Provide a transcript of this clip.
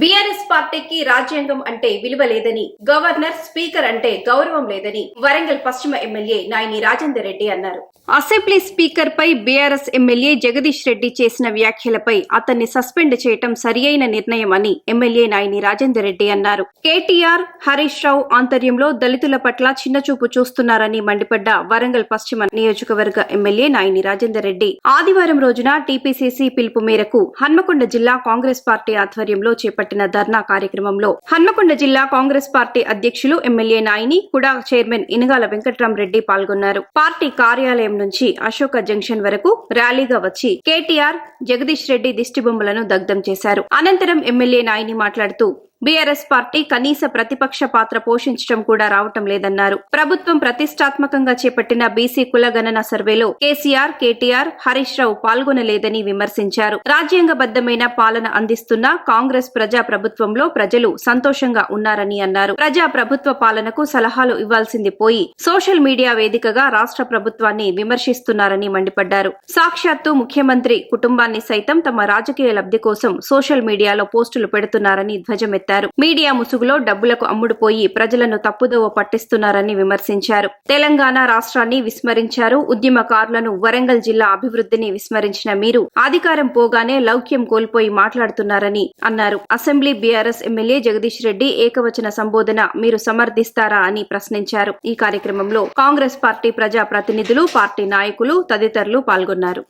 BRS పార్టీకి రాజ్యాంగం అంటే విలువ లేదని గవర్నర్ స్పీకర్ అంటే గౌరవం లేదని వరంగల్ పశ్చిమ ఎమ్మెల్యే నాయని రాజేందర్ రెడ్డి అన్నారు. అసెంబ్లీ స్పీకర్ పై బీఆర్ఎస్ ఎమ్మెల్యే జగదీష్ రెడ్డి చేసిన వ్యాఖ్యలపై అతన్ని సస్పెండ్ చేయటం సరియైన నిర్ణయం అని ఎమ్మెల్యే నాయని రాజేందర్ రెడ్డి అన్నారు. కేటీఆర్ హరీష్ రావు ఆంతర్యంలో దళితుల పట్ల చిన్నచూపు చూస్తున్నారని మండిపడ్డ వరంగల్ పశ్చిమ నియోజకవర్గ ఎమ్మెల్యే నాయని రాజేందర్ రెడ్డి ఆదివారం రోజున టీపీసీసీ పిలుపు మేరకు హన్మకొండ జిల్లా కాంగ్రెస్ పార్టీ ఆధ్వర్యంలో చేపట్టారు చేపట్టిన ధర్నా కార్యక్రమంలో హన్మకొండ జిల్లా కాంగ్రెస్ పార్టీ అధ్యక్షులు MLA Naini KUDA chairman Inagala Venkatrama Reddy పాల్గొన్నారు. పార్టీ కార్యాలయం నుంచి అశోక జంక్షన్ వరకు ర్యాలీగా వచ్చి కేటీఆర్ జగదీష్ రెడ్డి దిష్టిబొమ్మలను దగ్ధం చేశారు. అనంతరం ఎమ్మెల్యే నాయని మాట్లాడుతూ బీఆర్ఎస్ పార్టీ కనీస ప్రతిపక్ష పాత్ర పోషించడం కూడా రావటం లేదన్నారు. ప్రభుత్వం ప్రతిష్టాత్మకంగా చేపట్టిన బీసీ కుల గణన సర్వేలో కేసీఆర్ కేటీఆర్ హరీష్ రావు పాల్గొనలేదని విమర్శించారు. రాజ్యాంగబద్దమైన పాలన అందిస్తున్న కాంగ్రెస్ ప్రజా ప్రభుత్వంలో ప్రజలు సంతోషంగా ఉన్నారని అన్నారు. ప్రజా ప్రభుత్వ పాలనకు సలహాలు ఇవ్వాల్సింది పోయి సోషల్ మీడియా వేదికగా రాష్ట్ర ప్రభుత్వాన్ని విమర్శిస్తున్నారని మండిపడ్డారు. సాక్షాత్తు ముఖ్యమంత్రి కుటుంబాన్ని సైతం తమ రాజకీయ లబ్ధి కోసం సోషల్ మీడియాలో పోస్టులు పెడుతున్నారని ధ్వజమెత్తారు. మీడియా ముసుగులో డబ్బులకు అమ్ముడుపోయి ప్రజలను తప్పుదోవ పట్టిస్తున్నారని విమర్శించారు. తెలంగాణ రాష్ట్రాన్ని విస్మరించారు. ఉద్యమకారులను వరంగల్ జిల్లా అభివృద్ధిని విస్మరించిన మీరు అధికారం పోగానే లౌక్యం కోల్పోయి మాట్లాడుతున్నారని అన్నారు. Assembly BRS MLA Jagadish Reddy ఏకవచన సంబోధన మీరు సమర్థిస్తారా అని ప్రశ్నించారు. ఈ కార్యక్రమంలో కాంగ్రెస్ పార్టీ ప్రజా ప్రతినిధులు పార్టీ నాయకులు తదితరులు పాల్గొన్నారు.